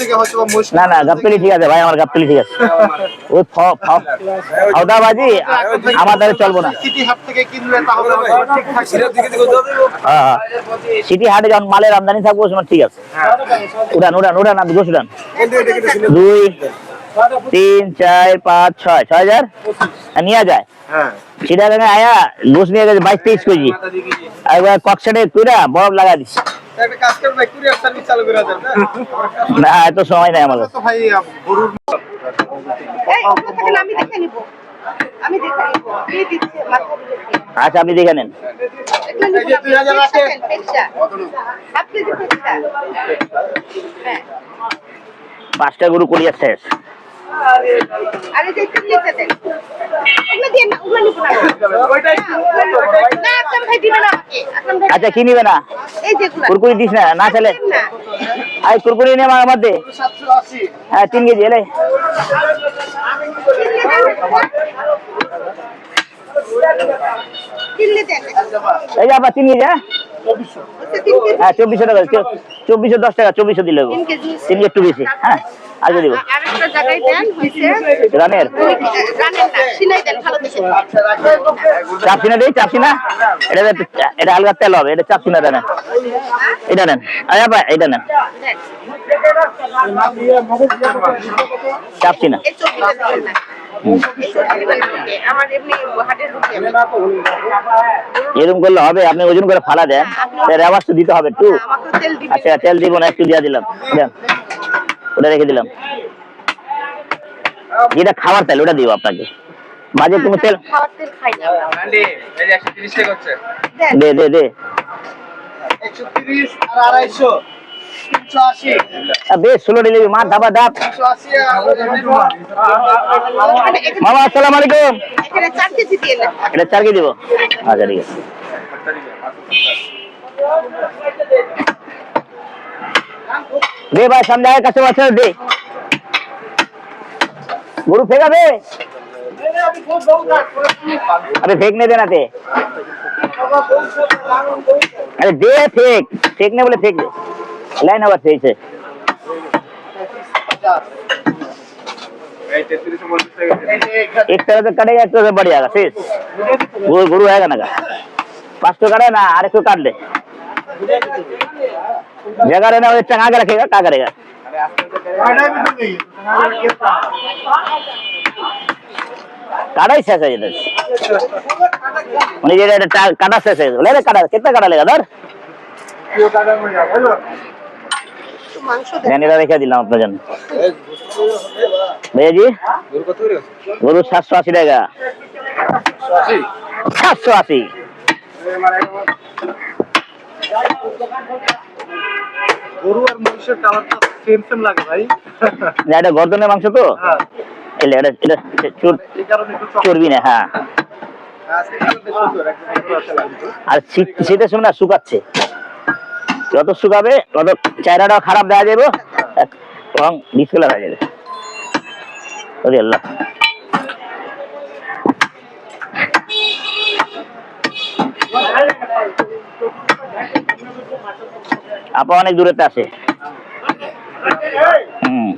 থেকে হয়তো না না ঠিক আছে ভাই আমার ঠিক আছে। ওই ফ- ফ- ফাউদাবাজি আমার দ্বারা চলবো না। সিটি হাট থেকে কিনলে তাহলে হয়তো হ্যাঁ হ্যাঁ। সিটি হাটে যখন মালের আমদানি থাকব সময় ঠিক আছে। উড়ান উড়ান উড়ান আপনি গোস উড়ান। দুই তিন চার পাঁচ ছয় ছয় হাজার? নিয়ে যায়। হ্যাঁ। চিটাগাঙে আয়া গোস নিয়ে গেছে বাইশ তেইশ কেজি। আর ককসাটে তুইরা বরফ লাগা দিস একটা কাজ করবে ভাই কুরিয়ার সার্ভিস চালু করে দেন না এত সময় নাই আমার কাছে। তো ভাই আহ, গরুর এই ওখান থেকে আমি দেখে নিব আমি দেখে নিব কে দিচ্ছে মাথা দিচ্ছে আচ্ছা আপনি দেখে নেন। হ্যাঁ। পাঁচটা গরু করিয়া শেষ আর এই যে নিচে দেন। না, না। না, না আচ্ছা কি নিবে না? কুরকুরি দিস না না চলে আই কুরকুরি নিয়ে আমার মধ্যে। হ্যাঁ তিন কেজি এলে। এই যে আবার তিন কেজি হ্যাঁ? কেজি। হ্যাঁ চব্বিশশো টাকা। চব্বিশশো দশ টাকা চব্বিশশো দিলে। তিন কেজি একটু বেশি হ্যাঁ? আগে দিব। আরেকটা জায়গায় দেন, হয়েছে। রানের। জানেন না, সিলাই দেন, ভালো না দিই এটা এটা হালকা তেল হবে এটা চাপসি না এটা নেন। আরে ভাই এটা নেন। দেন। এরকম করলে হবে আপনি ওজন করে ফালা দেন। রেওয়াজ তো দিতে হবে একটু। আচ্ছা তেল দিব না একটু দিয়ে দিলাম। দেন। ওটা রেখে দিলাম। যেটা খাবার তেল ওটা দিব আপনাকে। মাঝে তুমি তেল খাওয়ার তেল খাই না। দেন। দে। দে দে বেশ ষোলো ডেলিভারি মার ধাবা ধাপ মামা আসসালামু আলাইকুম। চার কেজি। এটা চার কি দিব। আচ্ছা ঠিক আছে। দে ভাই সামনে আগে কাছে বাচ্চা দে গরু ফেকাবে अबे फेंकने देना थे अरे दे फेंक फेंकने बोले फेंक दे लाइन आवाज सही से एक तरह से कटेगा एक तरह से बढ़ जाएगा फिर गुरु गुरु आएगा ना का पाँच तो कटे ना आठ तो काट ले जगह रहना वो चंगा के रखेगा क्या करेगा কাটাই শেষ হয়ে যেতে উনি যে এটা টা- কাটা শেষ হয়ে গেল রে কাটা কেটে কাটা লেগা ধর একটু মাংস দেন। ধ্যান এটা রেখে দিলাম আপনার জন্য ভাইয়া জি গরু সাতশো আশি টাকা সাতশো আশি গরু আর মহিষের কালারটা সেম সেম লাগে ভাই। না, এটা গর্দনের মাংস তো? হ্যাঁ। এটা এটা চক- চর্বি। না হ্যাঁ। লাগছে। আর শীত শীতের সময় না শুকাচ্ছে। যত শুকাবে তত চেহারাটাও খারাপ দেখা যাবে এবং ডিসকালার হয়ে যাবে। ওরে আল্লাহ। আপা অনেক দূরেতে আছে। হুম।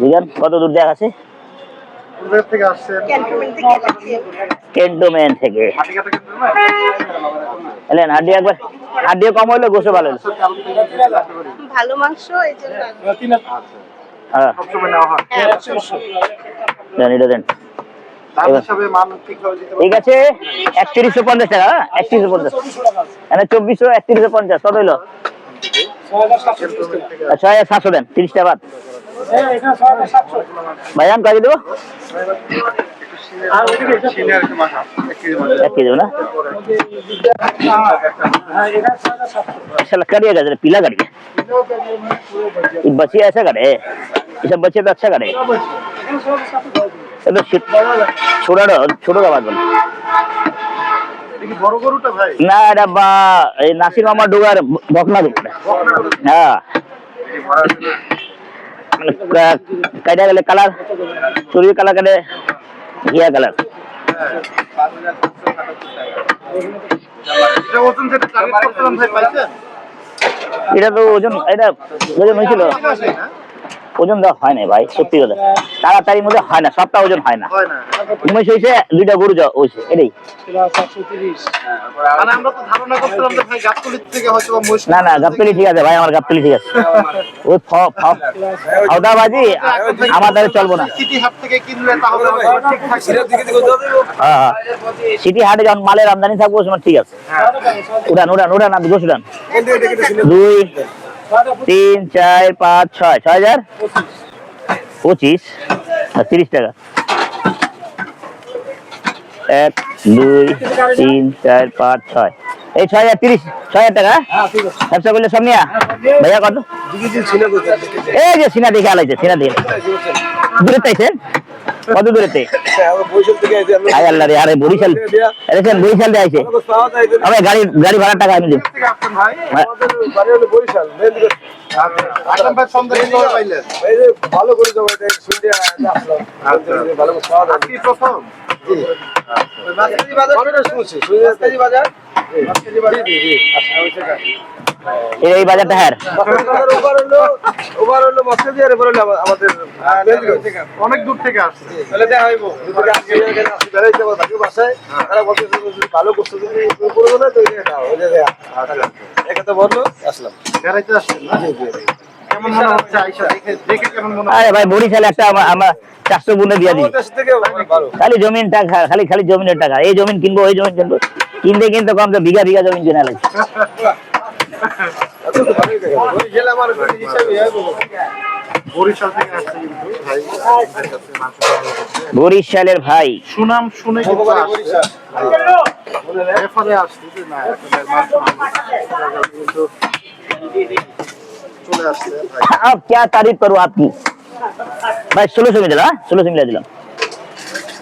বুঝলেন কত দূর দেখা আছে? ক্যান্টনমেন্ট থেকে এলেন হাড্ডি একবার। কম হইল গোসে ভালো ভালো মাংস এই জন্য হ্যাঁ। হয়। হ্যাঁ, দেন এটা দেন। ঠিক আছে একত্রিশশো পঞ্চাশ টাকা হ্যাঁ একত্রিশশো পঞ্চাশ মানে চব্বিশশো একত্রিশশো পঞ্চাশ কত হইলো ছয় হাজার সাতশো দেন তিরিশটা বাদ ভাইজান কাজে দেবো চিনি আর একটু মাখা এক কেজি মাখা এক কেজি দেবো না साला करिएगा जरा पीला करिए ये बच्चे ऐसा करे ये सब बच्चे तो अच्छा करे এটা না এটা বা এই নাসির মামা ডুগার বকনা হ্যাঁ। গেলে কালার চুরির কালার কাটে ঘিয়া কালার। এটা তো ওজন এটা ওজন হয়েছিল। ওজন দেওয়া হয় না ভাই সত্যি কথা। তাড়াতাড়ির মধ্যে হয় না সবটা ওজন হয় না। হয় না। উমেশ হয়েছে দুইটা গরু হয়েছে এটাই। মানে না না গাবতলি ঠিক আছে ভাই আমার গাবতলি ঠিক আছে। ওই ফাউদাবাজি আমার দ্বারা চলবো না। সিটি হাট হ্যাঁ হ্যাঁ সিটি হাটে যখন মালের আমদানি থাকব ঠিক আছে। উড়ান উড়ান উড়ান আপনি গোস উড়ান দুই তিন চার পাঁচ ছয়। ছয় হাজার? পঁচিশ। তিরিশ টাকা। এক দুই তিন চার পাঁচ ছয়। এই ছয় হাজার তিরিশ ছয় হাজার টাকা? ব্যবসা করলে সব নিয়া? ভাইয়া কত? এই যে সিনা দেখে আলাইছে সিনা দেখে দূরে তাইছেন কত দূরেতে আয় আল্লাহ রে আরে বরিশাল। দেখেন বরিশাল দিয়ে আইছে। আমি গাড়ি গাড়ি ভাড়া টাকা আমি দিব। ভালো করে যাব এটা শুনতে ভালো বাজার শুনছি শুনছি। বাজার। এই- এই বাজারটা হ্যাঁ। ওভার হলো ওভার হলো মাছকাজি আর এবার আমাদের অনেক দূর থেকে আসছে। তাহলে দেখা হইব। দুপুরে আজকে এখানে আসি বেড়াইতে পারব থাকি বাসায়। তারা বলতেছে যে ভালো করছ যদি করব না তো বলল আসলাম। বেড়াইতে আরে ভাই বরিশালে একটা চারশো গুণে দিয়ে দিই। খালি জমিন টাকা খালি খালি জমিনের টাকা। এই জমিন কিনবো ওই জমিন কিনবো। কিনতে কিনতে কম তো বিঘা বিঘা জমিন কিনা লাগে এত তো ভালোই দেখা যায়। ওই জেলা আমার হিসাবে হইবো। বরিশাল থেকে আসছে কিন্তু ভাই আপনার কাছে মাংস সংগ্রহ করতে। বরিশালের ভাই সুনাম শুনে কিন্তু ভগবানের আসছে। বরিশাল। রেফারে আসছে যে না আপনাদের মাংস ভালো। কিন্তু চলে আসছে ভাই अब क्या तारीफ करूँ आपकी ভাই ষোলোশো মিলে দিলাম ষোলোশো মিলে দিলাম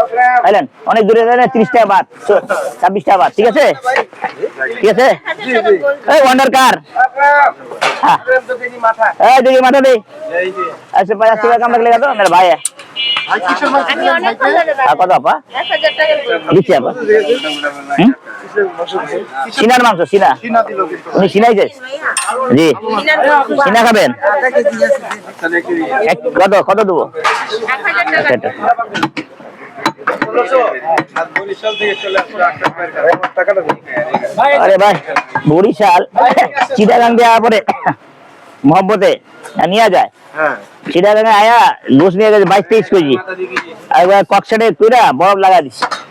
বুঝলেন অনেক দূরে যাবেন ত্রিশ টাকা বাদ ছাব্বিশ টাকা বাদ ঠিক আছে? ঠিক আছে? এই ওয়ান্ডার কার হ্যাঁ। দিদি মাথা দেই আচ্ছা পঞ্চাশ টাকা কাম লাগলে তো আমার ভাই কত আপা? দিচ্ছি আপা। সিনার মাংস সিনা। উনি সিনাই জি। সিনা খাবেন? কত কত দেবো? আর ভাই বরিশাল। চিটাগাং দেওয়ার পরে মহব্বতে নিয়ে যায়। চিটাগাং চিটাগাঙে আয়া লুস নিয়ে গেছে বাইশ তেইশ কেজি। আর কক ককসাটে তুইরা বরফ লাগা দিস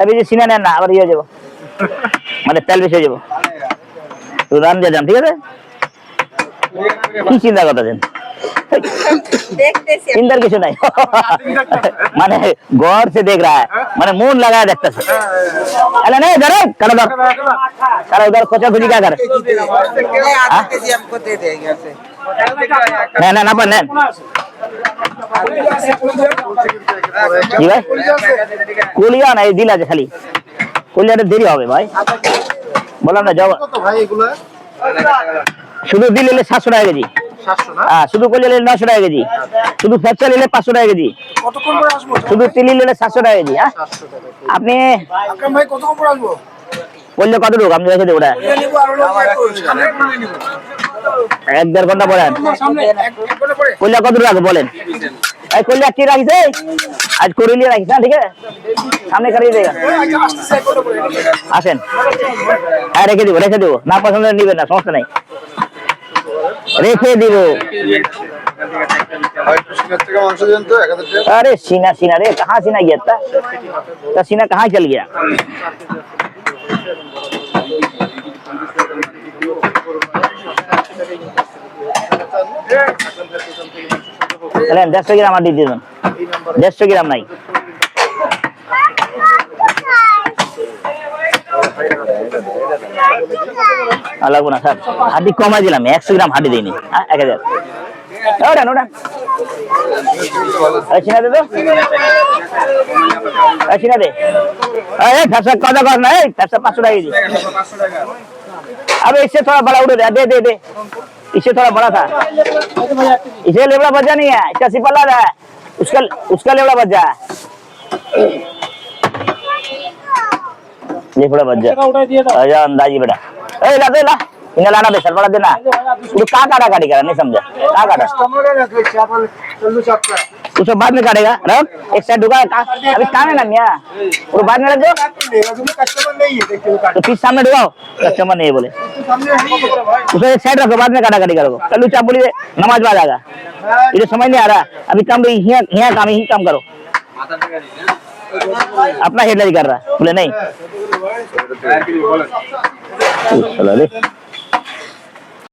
আমি যে সিনা নেন না আবার ইয়ে হয়ে যাবো মানে তেল বেশি হয়ে যাবো তো রান দিয়ে যান ঠিক আছে কি চিন্তা করতেছেন দেখতেছি চিন্তার কিছু নাই মানে গড় সে দেখ রা মানে মন লাগায় দেখতেছে अरे नहीं इधर है, करो उधर करो उधर खोचा खुजी क्या कर हाँ? हमको दे देंगे ऐसे না না না পান নেন কি ভাই? কুলিয়া না এই দিল আছে খালি। কুলিয়াটা দেরি হবে ভাই। বললাম না যাও। কত ভাই এগুলো? শুধু দিল নিলে সাতশো টাকা কেজি। হ্যাঁ শুধু কলিয়া নিলে নশো টাকা কেজি। শুধু ফ্যাকচার নিলে পাঁচশো টাকা কেজি। শুধু তিলি নিলে সাতশো টাকা কেজি হ্যাঁ? আপনি আকরাম ভাই কতক্ষণ পরে আসব? বললে কত ঢুক আমি রেখে দেবো ওটা। নিবো আর হলো সামনে এক মিনিট নিবো এক দেড় ঘন্টা পরে আন। সামনে এক এক ঘন্টা পরে কল্যা কত রাখো বলেন এই কল্যা কি রাখিছে আজ করিলিয়ে রাখিস না ঠিক আছে সামনে কারিয়ে দেগা আসতেছে এক ঘন্টা পরে আসেন হ্যাঁ রেখে দিব রেখে দিব না পছন্দ হলে নিবেন না সমস্যা নাই রেখে দিব থেকে মাংস দেন তো এক হাজার টাকা अरे सीना सीना रे कहाँ सीना गया था तो सीना कहाँ चल गया দেড়শো গ্রাম আর দিয়ে দেবেন। দেড়শো গ্রাম নাই। লাগবো না, স্যার। হাড্ডি কমাই দিলাম, একশো গ্রাম হাড্ডি দিইনি। হ্যাঁ, এক হাজার। ওটান ওটান দে দে। কথা কর না, এই পাঁচশো টাকা अब इससे थोड़ा बड़ा उड़े दे दे दे इससे थोड़ा बड़ा था। इसे लेबड़ा बजा नहीं है, इसका सिपला है उसका उसका लेबड़ा बजा है। लेबड़ा बजा आजा, अंदाजी बेटा। ए, ला दे, ला। इन्हें लाना दे, सर, बड़ा देना। तू का काटा काटी करा, नहीं समझा। का काटा? सब बाद में काटेगा। रख एक साइड ढुका का, अभी काम है ना मियाँ? वो बाद में रख दो। तो पीस सामने ढुकाओ कस्टमर नहीं है बोले। उसे एक साइड रखो बाद में काटा काटी करो कल चाप बोलिए नमाज़ बाद आएगा। ये तो समझ नहीं आ रहा। अभी काम यहाँ यहाँ काम यही काम करो। अपना हेडलाइन कर रहा बोले नहीं।